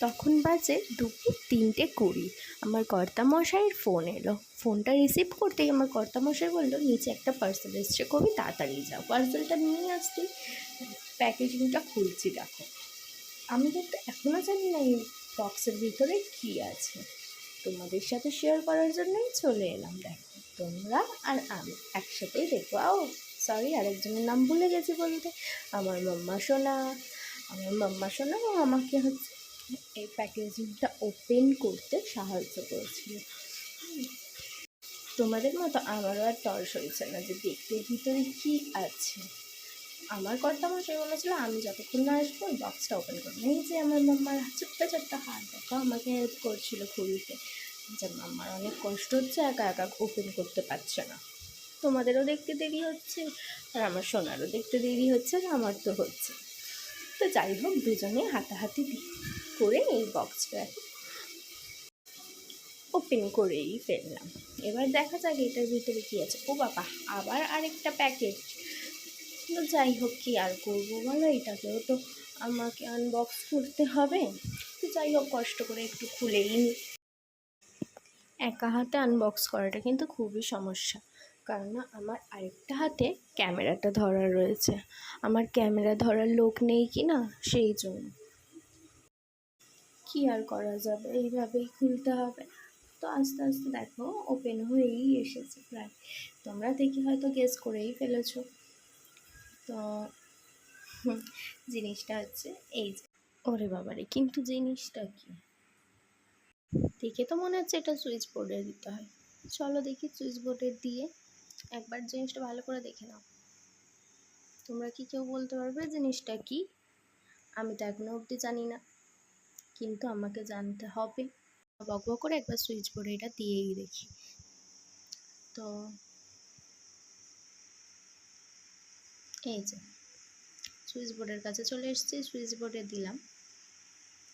তখন বাজে দুপুর তিনটে কুড়ি। আমার কর্তামশাইয়ের ফোন এলো। ফোনটা রিসিভ করতেই আমার কর্তামশাই বলল, নিচে একটা পার্সেল এসছে খুবই তাড়াতাড়ি যাও। পার্সেলটা নিয়ে আসতেই প্যাকেজিংটা খুলছি দেখো। আমি কিন্তু এখনও জানি না এই বক্সের ভিতরে কী আছে। তোমাদের সাথে শেয়ার করার জন্যই চলে এলাম, দেখো। তোমরা আর আমি একসাথেই দেখব ও সরি আরেকজনের নাম ভুলে গেছি বলতে। আমার মাম্মা সোনা, আমার মাম্মা সোনা আমাকে হচ্ছে এই প্যাকেজিংটা ওপেন করতে সাহায্য করেছিল। তোমাদের মতো আমারও আর তর্স হয়েছে না যে দেখতে ভিতরে কি আছে। আমার কর্তা মশাই বলেছিল, আমি যতক্ষণ না আসব বক্সটা ওপেন করব। এই যে আমার মাম্মার ছোট্ট ছোট্ট হাত দেখো, আমাকে হেল্প করছিল খুলতে। যে মাম্মার অনেক কষ্ট হচ্ছে, একা একা ওপেন করতে পারছে না। তোমাদেরও দেখতে দেরি হচ্ছে, আর আমার সোনারও দেখতে দেরি হচ্ছে, আর আমার তো হচ্ছে। তো যাই হোক, দুজনে হাতাহাতি দি- করে এই বক্সটা ওপেন করেই ফেললাম। এবার দেখা যাক এটার ভিতরে কী আছে। ও বাবা, আবার আরেকটা প্যাকেট তো যাই হোক, কি আর করব বলো? এটাকেও তো আমাকে আনবক্স করতে হবে। তো যাই হোক, কষ্ট করে একটু খুলেই নিই একা হাতে আনবক্স করাটা কিন্তু খুবই সমস্যা। কারণ না, আমার আরেকটা হাতে ক্যামেরাটা ধরা রয়েছে। আমার ক্যামেরা ধরার লোক নেই কি না? সেই জন্য। কি আর করা যাবে? এইভাবেই খুলতে হবে। তো আস্তে আস্তে দেখো ওপেন হয়েই এসেছে প্রায়। তোমরা দেখি হয়তো গেস করেই ফেলেছো। তো জিনিসটা হচ্ছে এই যে। ওরে বাবারে, কিন্তু জিনিসটা কি? দেখে তো মনে হচ্ছে এটা সুইচ বোর্ডে দিতে হয়। চলো দেখি সুইচ বোর্ডে দিয়ে একবার জিনিসটা ভালো করে দেখে নাও। তোমরা কি কেউ বলতে পারবে জিনিসটা কি? আমি তো এখনও অবধি জানি না। কিন্তু আমাকে জানতে হবে। বক বক করে একবার সুইচ বোর্ডে এটা দিয়েই দেখি। তো এই যে সুইচ বোর্ডের কাছে চলে এসেছি সুইচ বোর্ডে দিলাম।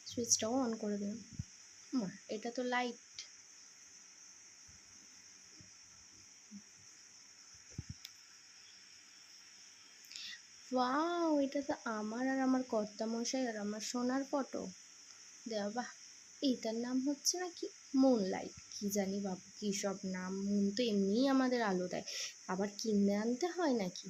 সুইচটাও অন করে দিলাম। এটা তো লাইট ওয়াও এটা তো আমার আর আমার কর্তামশাই আর আমার সোনার ফটো দেওয়া, বাহ! এইটার নাম হচ্ছে নাকি মুন লাইট কী জানি বাবু, কী সব নাম, মুন তো এমনিই আমাদের আলো দেয়। আবার কিনে আনতে হয় নাকি?